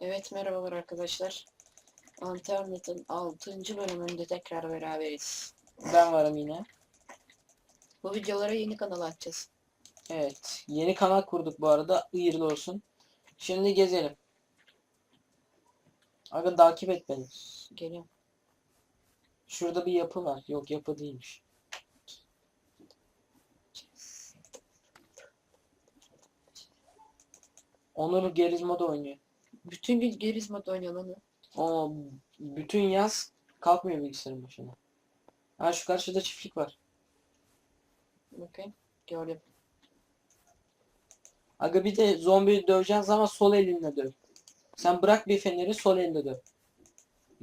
Evet merhabalar arkadaşlar. Anternet'in 6. bölümünde tekrar beraberiz. Ben varım yine. Bu videolara yeni kanal açacağız. Evet. Yeni kanal kurduk bu arada. Hayırlı olsun. Şimdi gezelim. Aga takip et beni. Geliyorum. Şurada bir yapı var. Yok yapı değilmiş. Onur Gerizmo'da oynuyor. Bütün gün Gerizma'da oynuyor lan. O bütün yaz kalkmıyor bilgisayarın başına. Ha şu karşıda çiftlik var. Bakayım. Gördüm. Aga bir de zombi döveceğin zaman sol elinle döv. Sen bırak bir feneri sol elinde döv.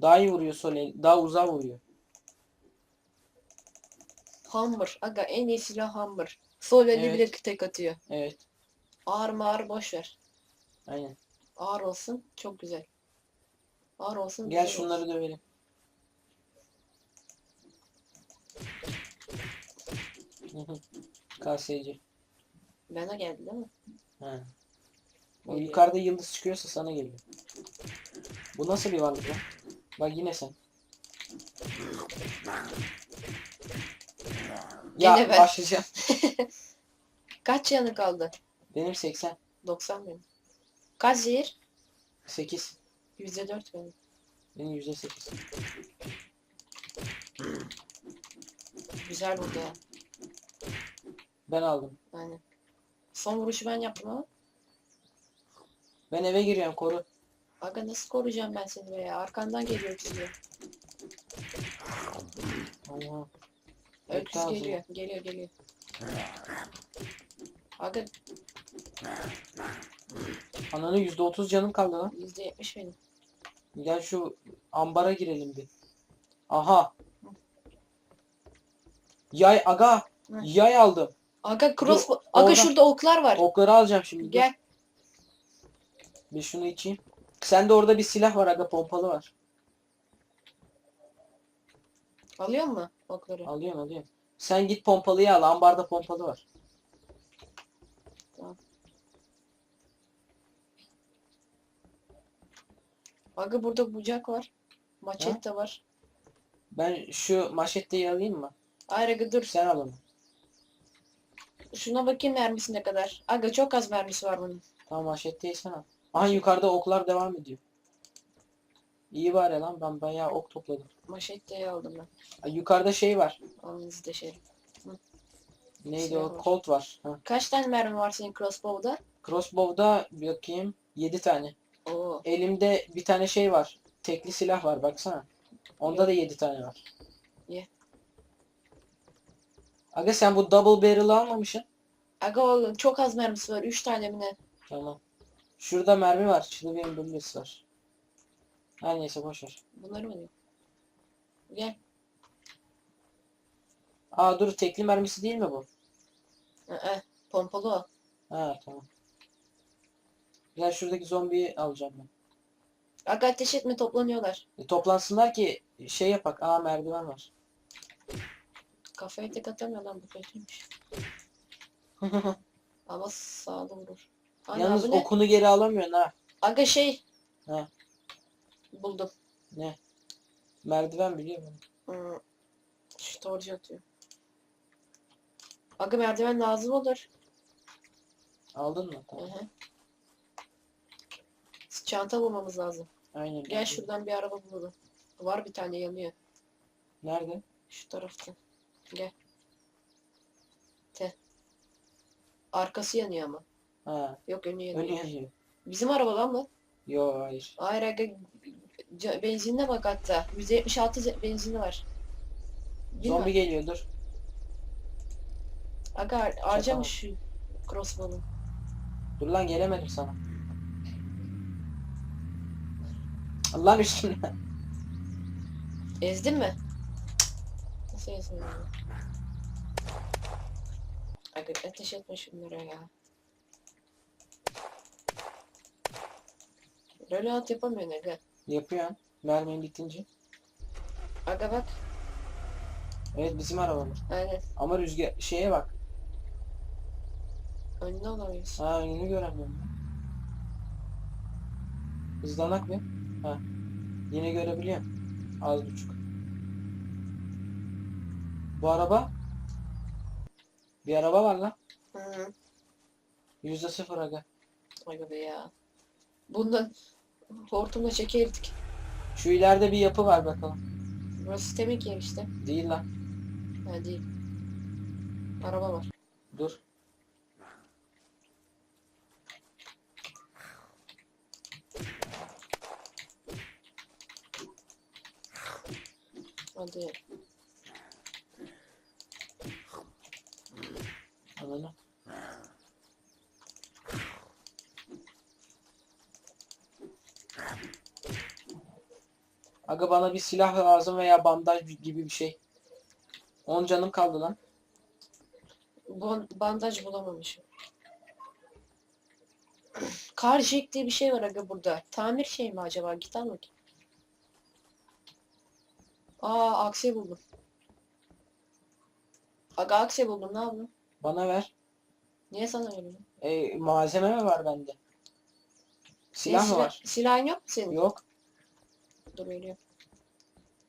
Daha iyi vuruyor sol el. Daha uzağa vuruyor. Hammer. Aga en iyi silah Hammer. Sol eli Evet. bile tek atıyor. Evet. Ağır mı ağır boş ver. Aynen. Ağır olsun çok güzel. Ağır olsun Gel güzel şunları olsun. dövelim. KSC. Bana geldi değil mi? Ha. O Geliyor. yukarıda yıldız çıkıyorsa sana geliyor. Bu nasıl bir varlık lan? Bak yine sen. Ya Gene ben. başlayacağım. Kaç yanı kaldı? Benim 80. 90 benim. Kaç zehir? 8. %4 benim. Benim %8. Güzel vurdu ya. Ben aldım. Aynen. Son vuruşu ben yaptım ama. Ben eve giriyorum koru. Aga nasıl koruyacağım ben seni be ya? Arkandan geliyor öküz diyor. Allah. Öküz geliyor. Geliyor geliyor. Aga Ananın %30 canım kaldı lan. %70 benim. Gel şu ambara girelim bir. Aha. Yay aga. Yay aldım. Aga cross... Dur, Aga oradan- şurada oklar var. Okları alacağım şimdi. dur. Gel. Bir şunu içeyim. Sende orada bir silah var aga pompalı var. Alıyor mu okları? Alıyorum alıyorum. Sen git pompalıyı al. Ambarda pompalı var. Aga burada bucak var. Maçette var. Ben şu maşetteyi alayım mı? Hayır aga dur. Sen al onu. Şuna bakayım mermisi ne kadar. Aga çok az mermisi var bunun. Tamam maşetteyi sen al. Aha yukarıda oklar devam ediyor. İyi bari lan ben bayağı ok topladım. Maşetteyi aldım ben. Ay, yukarıda şey var. Alnınızı deşerim. Neydi Silah o? var. Colt var. Ha. Kaç tane mermi var senin crossbow'da? Crossbow'da bakayım 7 tane. Oo. Elimde bir tane şey var. Tekli silah var baksana. Onda da 7 tane var. Ye. Aga sen bu double barrel almamışsın. Aga oğlum çok az mermisi var. 3 tane mi ne? Tamam. Şurada mermi var. Çılgın bullets var. Her neyse boşver. Bunları mı diyor? Gel. Aa dur tekli mermisi değil mi bu? Ee, pompalı o. Ha tamam. Gel şuradaki zombiyi alacağım ben. Aga ateş etme toplanıyorlar. E, toplansınlar ki şey yapak. Aa merdiven var. Kafaya tek atamıyor lan bu kötüymüş. Ama sağda vurur. Ana Yalnız bu ne? okunu geri alamıyorsun ha. Aga şey. Ha. Buldum. Ne? Merdiven biliyor musun? Hmm. Şu torcu atıyor. Aga merdiven lazım olur. Aldın mı? Hı Tamam. hı. Çanta bulmamız lazım. Aynen. Gel şuradan bir araba bulalım. Var bir tane yanıyor. Nerede? Şu tarafta. Gel. Te. Arkası yanıyor ama. Ha. Yok önü yanıyor. Önü yanıyor. Bizim araba lan bu. Yo hayır. Hayır aga ca- benzinine bak hatta. 176 ze- benzini var. Değil Zombi mi? geliyor dur. Aga har- harcamış şu crossbow'u. Dur lan gelemedim sana. Allah'ın üstüne. Ezdin mi? Nasıl ezdin onu? Aga ateş etme şunlara ya. Reload yapamıyorsun aga. Yapıyorsun. Mermin bitince. Aga bak. Evet bizim arabamız. Aynen. Ama rüzgar şeye bak. Önüne olamıyorsun. Ha önünü göremiyorum. Hızlanak mı? Ha. Yine görebiliyorum. Az buçuk. Bu araba? Bir araba var lan. Hı. Yüzde sıfır aga. Ay be ya. Bundan hortumla çekerdik. Şu ileride bir yapı var bakalım. Burası demek ev işte. Değil lan. Ha değil. Araba var. Dur. Hadi. Ananı. Aga bana bir silah lazım veya bandaj gibi bir şey. 10 canım kaldı lan. Bon bandaj bulamamışım. Kar jack diye bir şey var aga burada. Tamir şey mi acaba? Git al bakayım. Aa aksiye buldum. Aga aksiye buldum ne yapayım? Bana ver. Niye sana veriyorum? E, malzeme mi var bende? Silah Senin mı var? Silahın yok mu senin? Yok. Dur veriyorum.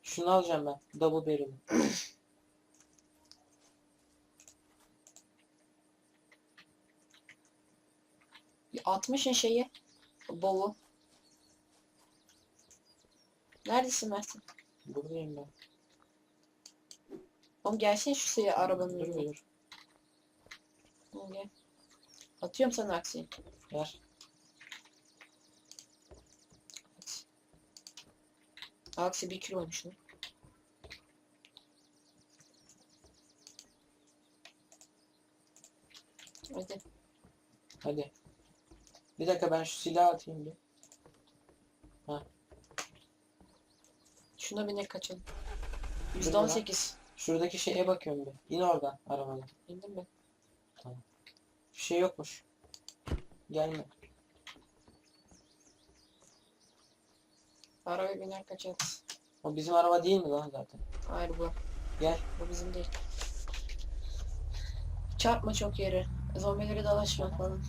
Şunu alacağım ben. Double barrel. Atmışın şeyi. Bovu. Neredesin Mersin? Buradayım ben. Oğlum gelsin şu şeye arabanın önüne. bir. Oğlum gel. Atıyorum sana aksiyi. Ver. Aksi bir kilo olmuş lan. Hadi. Hadi. Bir dakika ben şu silahı atayım bir. Şuna binek kaçalım. Yüzde lan. on sekiz. Şuradaki şeye bakıyorum bir. İn oradan arabadan. Bildim mi? Bir şey yokmuş. Gelme. Arabaya biner kaçarız. O bizim araba değil mi lan zaten? Hayır bu. Gel. Bu bizim değil. Çarpma çok yere. Zombileri dalaşma falan.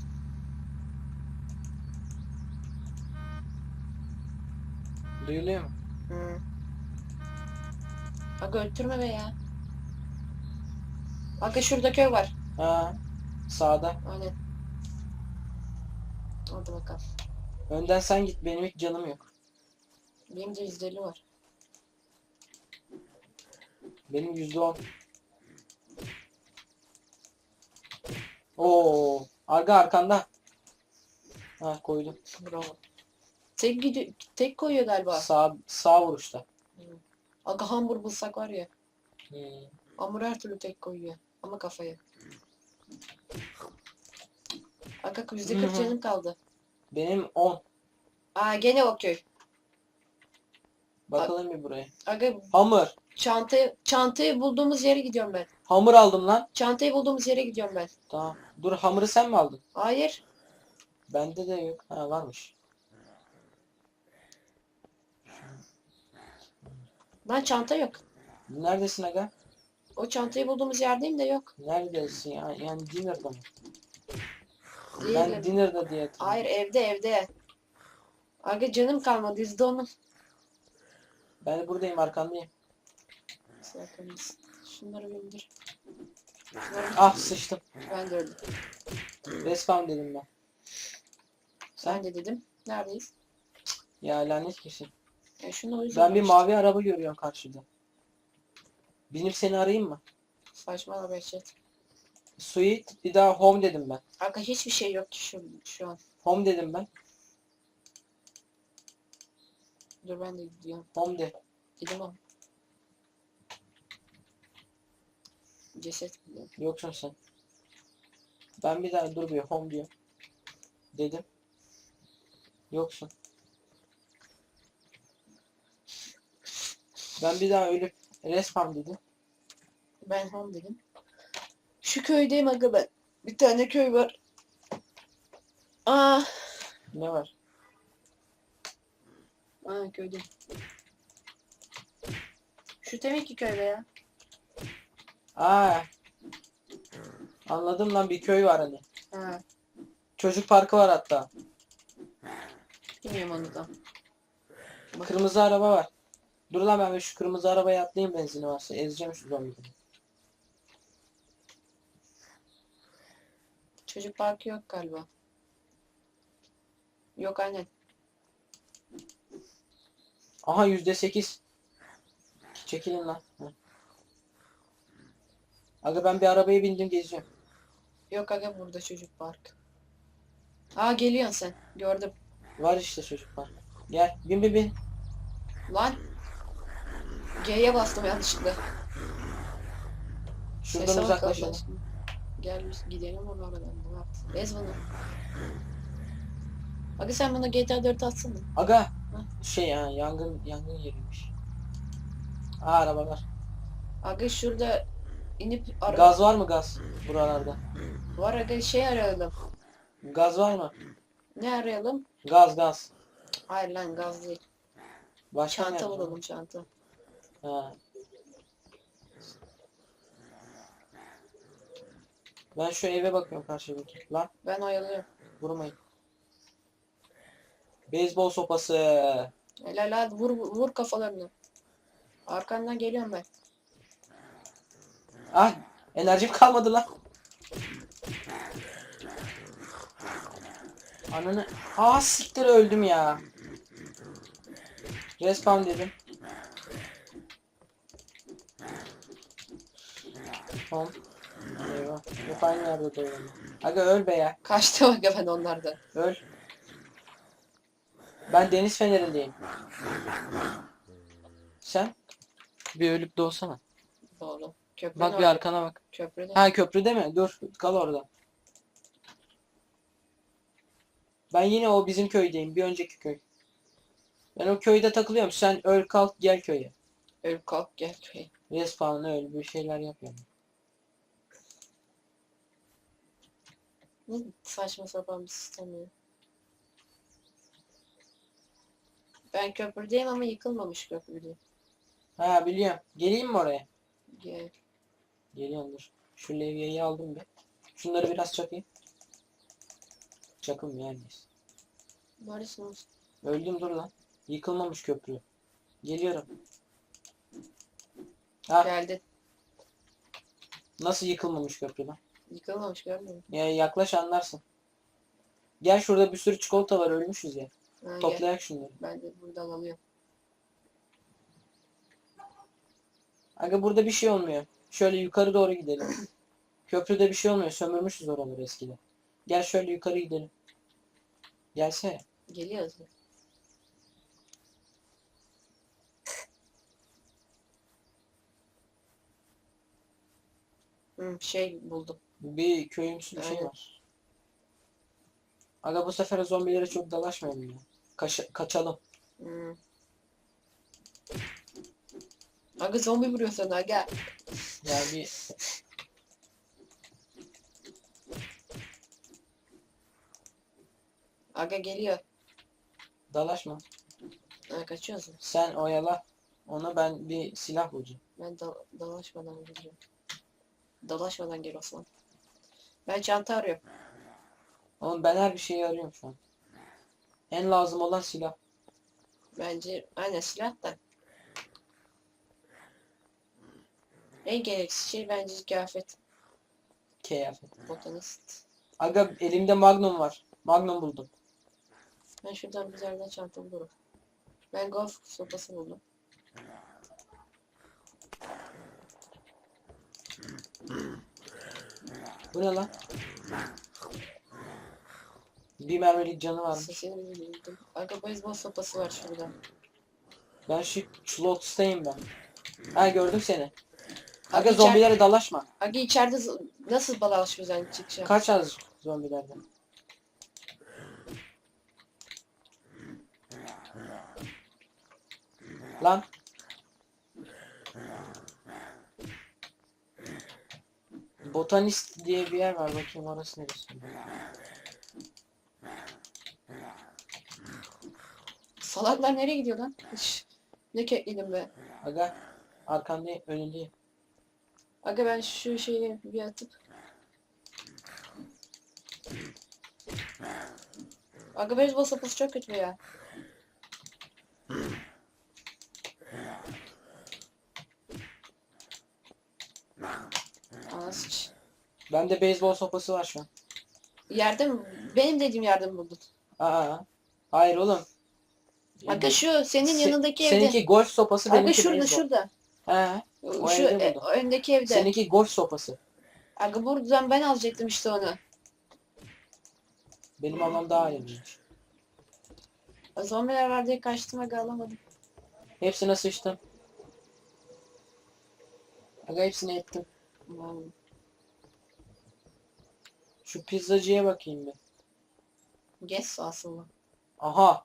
Duyuluyor mu? Hı. Aga öttürme be ya. Aga şurada köy var. Ha. Sağda. Aynen. Hadi bakalım. Önden sen git. Benim hiç canım yok. Benim de yüzdeli var. Benim yüzde on. Oo. Arka arkanda. Ha koydum. Bravo. Tek gidiyor, tek koyuyor galiba. Sağ sağ vuruşta. Aga hamur bulsak var ya. Hmm. Hamur her türlü tek koyuyor. Ama kafaya. Aga yüzde kırk canım kaldı. Benim 10. Aa gene o köy. Bakalım bir buraya. Aga Hamur. çantayı, çantayı bulduğumuz yere gidiyorum ben. Hamur aldım lan. Çantayı bulduğumuz yere gidiyorum ben. Tamam. Dur hamuru sen mi aldın? Hayır. Bende de yok. Ha varmış. Lan çanta yok. Neredesin aga? O çantayı bulduğumuz yerdeyim de yok. Neredesin ya? Yani dinner'da mı? Değil. Ben dinner'da diye hatırlıyorum. Hayır evde evde. Aga canım kalmadı yüzde onun. Ben de buradayım arkandayım. Sakalımız. Şunları bindir. Şunları Ah sıçtım. ben de öldüm. Respawn dedim ben. Sen Sen de dedim. Neredeyiz? ya lanet kesin. E şunu o yüzden Ben bir işte. mavi araba görüyorum karşıda. Binip seni arayayım mı? Saçmalama Behçet. Sweet bir daha home dedim ben. Aga hiçbir şey yok ki şu, şu an. Home dedim ben. Dur ben de gidiyorum. Home de. Ama. Ceset gidiyorum. Yoksun sen. Ben bir daha dur bir home diyor. Dedim. Yoksun. Ben bir daha ölüp respawn dedim. Ben home dedim. Şu köydeyim aga ben. Bir tane köy var. Aa, Ne var? aa köydeyim. Şu demek ki köyde ya. Aa. Anladım lan bir köy var hani. Ha. Çocuk parkı var hatta. Bilmiyorum onu da. Kırmızı araba var. Dur lan ben şu kırmızı arabaya atlayayım benzini varsa. Ezeceğim şu zombileri. Çocuk parkı yok galiba. Yok aynen. Aha yüzde sekiz. Çekilin lan. Hı. Aga ben bir arabaya bindim geziyorum. Yok aga burada çocuk parkı. Aa geliyorsun sen. Gördüm. Var işte çocuk var. Gel bin bin bin. Lan. G'ye bastım yanlışlıkla. Şuradan Sese uzaklaşalım. Gel gidelim onu oradan. Ne yaptın? Ez bunu. Aga sen bana GTA 4 atsana. Aga şey ya yangın yangın yeriymiş. Aa arabalar. Aga şurada inip ara Gaz var mı gaz buralarda? var aga şey arayalım. Gaz var mı? Ne arayalım? Gaz gaz. Hayır lan gaz değil. Başka Çanta bulalım çanta. Ha. Ben şu eve bakıyorum karşıdaki. Lan Ben oyalıyorum. vurmayın. Beyzbol sopası. Helal hadi vur vur kafalarını. Arkandan geliyorum ben. Ah enerjim kalmadı lan. Ananı. Aa siktir öldüm ya. Respawn dedim. Tamam. Eyvah. Yok aynı yerde dolanıyor. Aga öl be ya. Kaçtı aga ben onlardan. Öl. Ben deniz fenerindeyim. Sen? Bir ölüp doğsana. Doğru. Köprü Bak bir arkana bak. Köprüde. Ha köprüde mi? Dur kal orada. Ben yine o bizim köydeyim. Bir önceki köy. Ben o köyde takılıyorum. Sen öl kalk gel köye. Ölüp kalk gel köye. Respawn öl bir şeyler yapıyorum. Ne saçma sapan bir sistem ya. Ben köprüdeyim ama yıkılmamış köprüde. Ha biliyorum. Geleyim mi oraya? Gel. Geliyorum dur. Şu levyeyi aldım bir. Şunları biraz çakayım. Çakım yani. Neredesiniz? Öldüm dur lan. Yıkılmamış köprü. Geliyorum. Ha Geldi. nasıl yıkılmamış köprü lan? Yıkılmamış görmüyor? Ya yaklaş anlarsın. Gel şurada bir sürü çikolata var ölmüşüz ya. Ha, gel. Toplayak şunları. Ben de buradan alıyorum. Aga burada bir şey olmuyor. Şöyle yukarı doğru gidelim. Köprüde bir şey olmuyor. Sömürmüşüz oraları eskiden. Gel şöyle yukarı gidelim. Gelsene. Geliyoruz. Hı, şey buldum. Bir köyümsü bir şey Aynen. var. Aga bu sefer zombilere çok dalaşmayalım ya. Kaş- kaçalım. Hı. Aga zombi vuruyor sana gel. Ya bir Aga geliyor. dalaşma. Ha, kaçıyorsun. Sen oyala. Ona ben bir silah bulacağım. Ben da dalaşmadan geliyorum. Dalaşmadan gel Osman. Ben çanta arıyorum. Oğlum ben her bir şeyi arıyorum şu an. En lazım olan silah. Bence aynen silah da. En gereksiz şey bence kıyafet. Kıyafet. Botanist. Aga elimde magnum var. Magnum buldum. Ben şuradan bir yerden çanta bulurum. Ben golf sopası buldum. Bu ne lan? Bir mermilik canı varmış. Sesini. Aga beyzbol sopası var şurada. Ben şu slotstayım ben. Ha gördüm seni. Aga içer- zombilere dalaşma. Aga içeride z- nasıl balaşıyoruz yani çıkacağım? Kaç az zombilerden. Lan. Botanist diye bir yer var bakayım orası neresi. Salaklar nereye gidiyor lan? Hiç. Ne kekledim be. Aga arkandayım önündeyim. Aga ben şu şeyi bir atıp. Aga sopası çok kötü ya. Bende beyzbol sopası var şu an. Yerde mi? Benim dediğim yerde mi buldun? Aa. Hayır oğlum. Aga şu senin Se- yanındaki evde. Seninki golf sopası Aga benimki şurada beyzbol. şurada. He. Şu evde e, buldum. öndeki evde. Seninki golf sopası. Aga buradan ben alacaktım işte onu. Benim almam daha iyiymiş. Zombiler var diye kaçtım aga alamadım. Hepsine sıçtım. Aga hepsini ettim. Hmm. Şu pizzacıya bakayım bir. Guess aslında. Aha.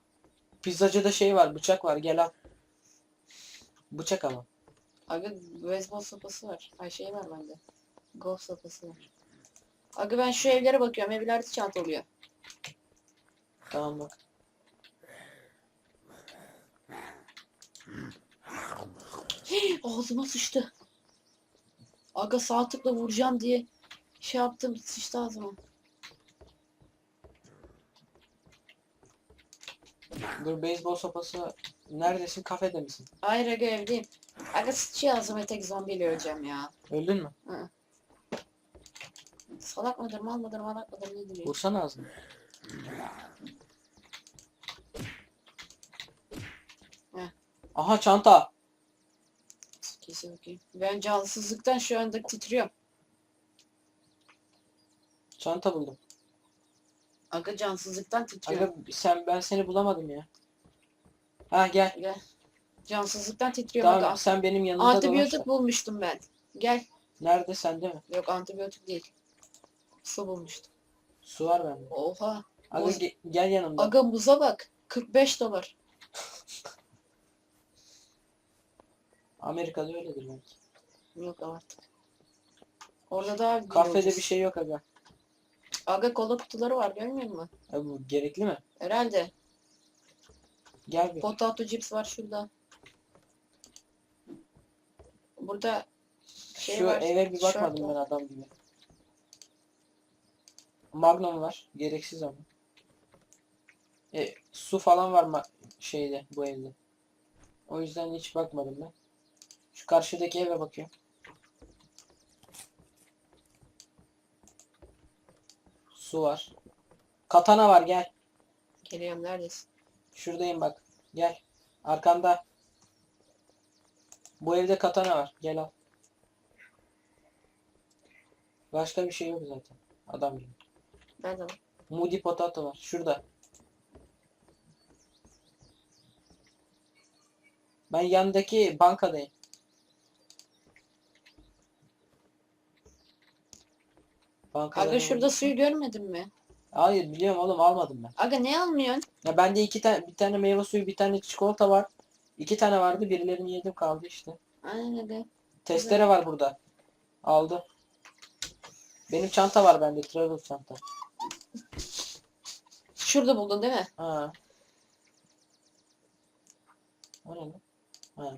Pizzacıda şey var, bıçak var. Gel al. Bıçak ama. Aga beyzbol sopası var. Ay şey var bende. Golf sopası var. Aga ben şu evlere bakıyorum. Evlerde çanta oluyor. Tamam bak. Ağzıma sıçtı. Aga sağ tıkla vuracağım diye şey yaptım. Sıçtı ağzıma. Dur beyzbol sopası. Neredesin? Kafede misin? Hayır aga evdeyim. Aga sıçıyor ağzıma tek zombiyle öleceğim ya. Öldün mü? Salak mıdır mal mıdır malak mıdır nedir ya? Vursana ağzını. Heh. Aha çanta. Kesin bakayım. Ben cansızlıktan şu anda titriyorum. Çanta buldum. Aga cansızlıktan titriyorum. Aga sen ben seni bulamadım ya. Ha gel. Gel. Cansızlıktan titriyorum Tamam aga. sen benim yanımda Antibiyotik dolaş. da. bulmuştum ben. Gel. Nerede sende mi? Yok antibiyotik değil. Su bulmuştum. Su var bende. Oha. Aga Buz- ge- gel yanımda. Aga muza bak. 45 dolar. Amerika'da öyledir belki. Yok artık. Orada daha Kafede bir şey yok aga. Aga kola kutuları var görmüyor musun? Abi bu gerekli mi? Herhalde. Gel bir. Potato chips var şurada. Burada şey Şu var. eve bir bakmadım var. ben adam gibi. Magnum var. Gereksiz ama. E, su falan var ma şeyde bu evde. O yüzden hiç bakmadım ben. Şu karşıdaki eve bakıyorum. Su var. Katana var gel. Geliyorum neredesin? Şuradayım bak. Gel. Arkanda. Bu evde katana var. Gel al. Başka bir şey yok zaten. Adam gibi. Nerede lan? Moody potato var. Şurada. Ben yandaki bankadayım. Bankada Aga şurada suyu görmedin mi? Hayır biliyorum oğlum almadım ben. Aga ne almıyorsun? Ya bende iki tane bir tane meyve suyu, bir tane çikolata var. İki tane vardı. Birilerini yedim kaldı işte. Aynen aga. Testere var burada. Aldım. Benim çanta var bende. Travel çanta. Şurada buldun değil mi? Ha. O ne lan? Ha.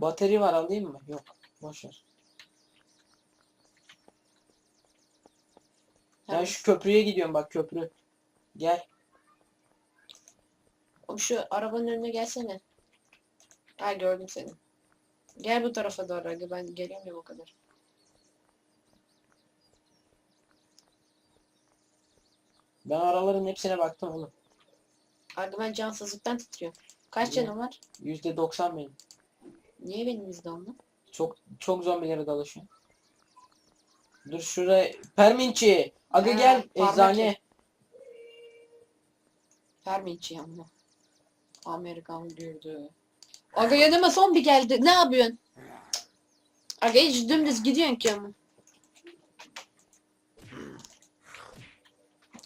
Bateri var alayım mı? Yok. Boş ver. Ben şu köprüye gidiyorum bak köprü. Gel. Oğlum Şu arabanın önüne gelsene. Ha gördüm seni. Gel bu tarafa doğru aga ben gelemiyorum o kadar. Ben araların hepsine baktım oğlum. Aga ben cansızlıktan titriyorum. Kaç canım var? %90 benim. Niye benim %10'lu? Çok çok zombilere dalaşıyor. Dur şuraya. Perminçi. Aga Ha, gel parmak eczane. Perminçi ama. Amerikan girdi. Aga yanıma zombi geldi. Ne yapıyorsun? Aga hiç dümdüz gidiyorsun ki ama.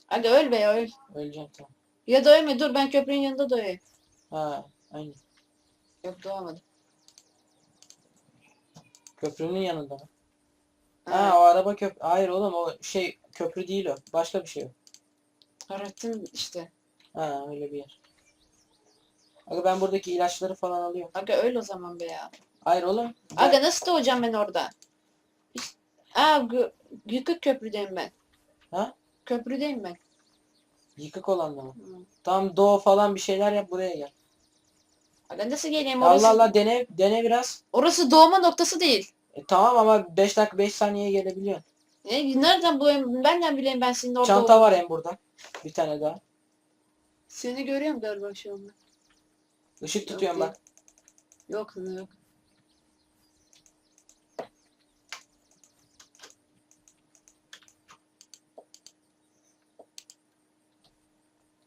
Aga öl be öl. Öleceğim tamam. Ya da ölme dur ben köprünün yanında doyayım. Ha aynı. Yok doğamadım. Köprünün yanında mı? Ha, Ha, o araba köprü. Hayır oğlum o şey köprü değil o. Başka bir şey o. arattım işte. Ha öyle bir yer. Aga ben buradaki ilaçları falan alıyorum. Aga öl o zaman be ya. Hayır oğlum. Gel. Aga nasıl doğacağım ben orada? İşte- Aa yıkık köprüdeyim ben. Ha? Köprüdeyim ben. Yıkık olan mı? Tamam doğu falan bir şeyler yap buraya gel. Aga nasıl geleyim orası? Allah Allah dene dene biraz. Orası doğma noktası değil. E, tamam ama 5 dakika 5 saniyeye gelebiliyorsun. Ne, nereden bulayım? Benden bileyim ben senin orada Çanta var hem burada. Bir tane daha. Seni görüyorum galiba şu anda. Işık tutuyorum Yok, bak. Yok ne yok.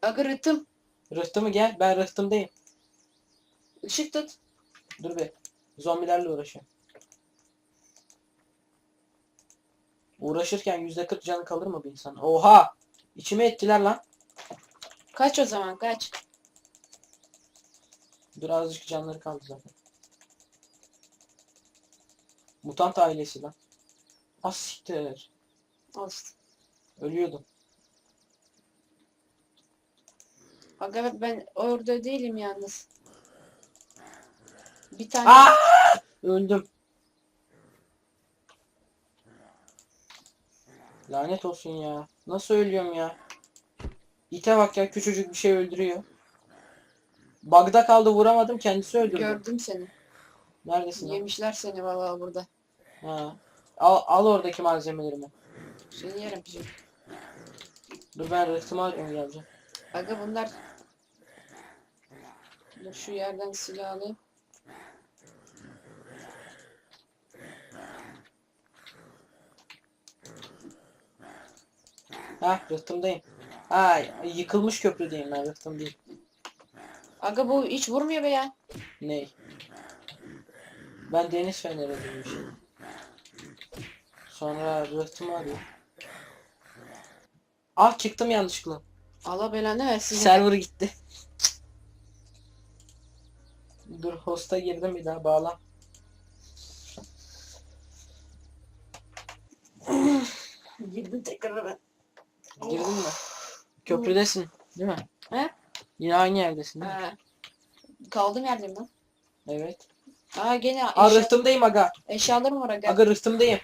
Aga rıhtım. Rıhtımı gel. Ben rıhtımdayım. Işık tut. Dur be. Zombilerle uğraşıyorum. Uğraşırken %40 canı kalır mı bir insan? Oha! İçime ettiler lan. Kaç o zaman kaç. Dur azıcık canları kaldı zaten. Mutant ailesi lan. Ah siktir. Olsun. Ölüyordum. Aga ben orada değilim yalnız. Bir tane Aa! Öldüm. Lanet olsun ya. Nasıl ölüyorum ya? İte bak ya küçücük bir şey öldürüyor. Bug'da kaldı vuramadım kendisi öldürdü. gördüm seni. Neredesin? Yemişler seni vallahi burada. Ha. Al, al oradaki malzemelerimi. Seni yerim pijim. Dur ben rıhtıma alıyorum geleceğim. Aga bunlar Dur şu yerden silah alayım. Ha rıhtımdayım. Ha yıkılmış köprüdeyim ben rıhtım değil. Aga bu hiç vurmuyor be ya. Ney? Ben deniz feneri demişim. Sonra rıhtımı arıyor. Ah çıktım yanlışlıkla. Allah belanı versin. Server gitti. Dur host'a girdim bir daha bağla. Girdim tekrar ben. Girdin mi? Köprüdesin değil mi? He? Yine aynı yerdesin değil mi? Ha. Kaldığım yerdeyim lan. Evet. Aa gene Aa eşya, rıhtımdayım aga. eşyalarım var aga. Aga rıhtımdayım.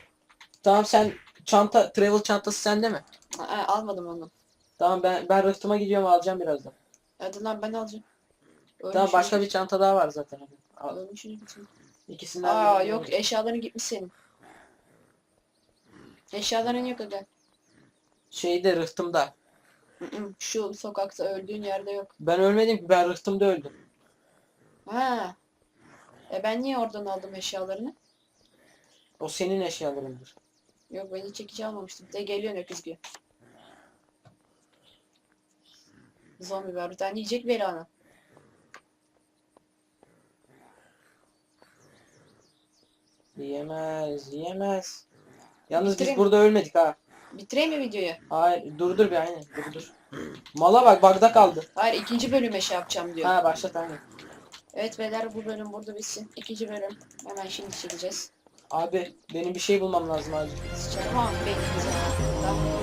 Tamam sen çanta travel çantası sende mi? Aa, almadım onu. Tamam ben ben rıhtıma gidiyorum alacağım birazdan. Hadi lan ben alacağım. Tamam başka bir çanta daha var zaten. Al. Ölmüşünü bitirdim. İkisinden Aa birini yok al. eşyaların gitmiş senin. Eşyaların yok aga. Şeyde rıhtımda. Şu sokakta öldüğün yerde yok. Ben ölmedim ki ben rıhtımda öldüm. Ha. E ben niye oradan aldım eşyalarını? O senin eşyalarındır. Yok ben hiç çekici almamıştım. De geliyor öküz gibi. Zombi var bir tane yiyecek ver ana. Yiyemez, yiyemez. Yalnız biz Bitireyim. burada ölmedik ha. Bitireyim mi videoyu? Hayır, dur dur bir aynen, dur dur. Mala bak, bagda kaldı. Hayır ikinci bölüme şey yapacağım diyor. Ha başlat aynen. Evet beyler bu bölüm burada bitsin. İkinci bölüm hemen şimdi çekeceğiz. Abi benim bir şey bulmam lazım acil. Sıçarım ama. Tamam.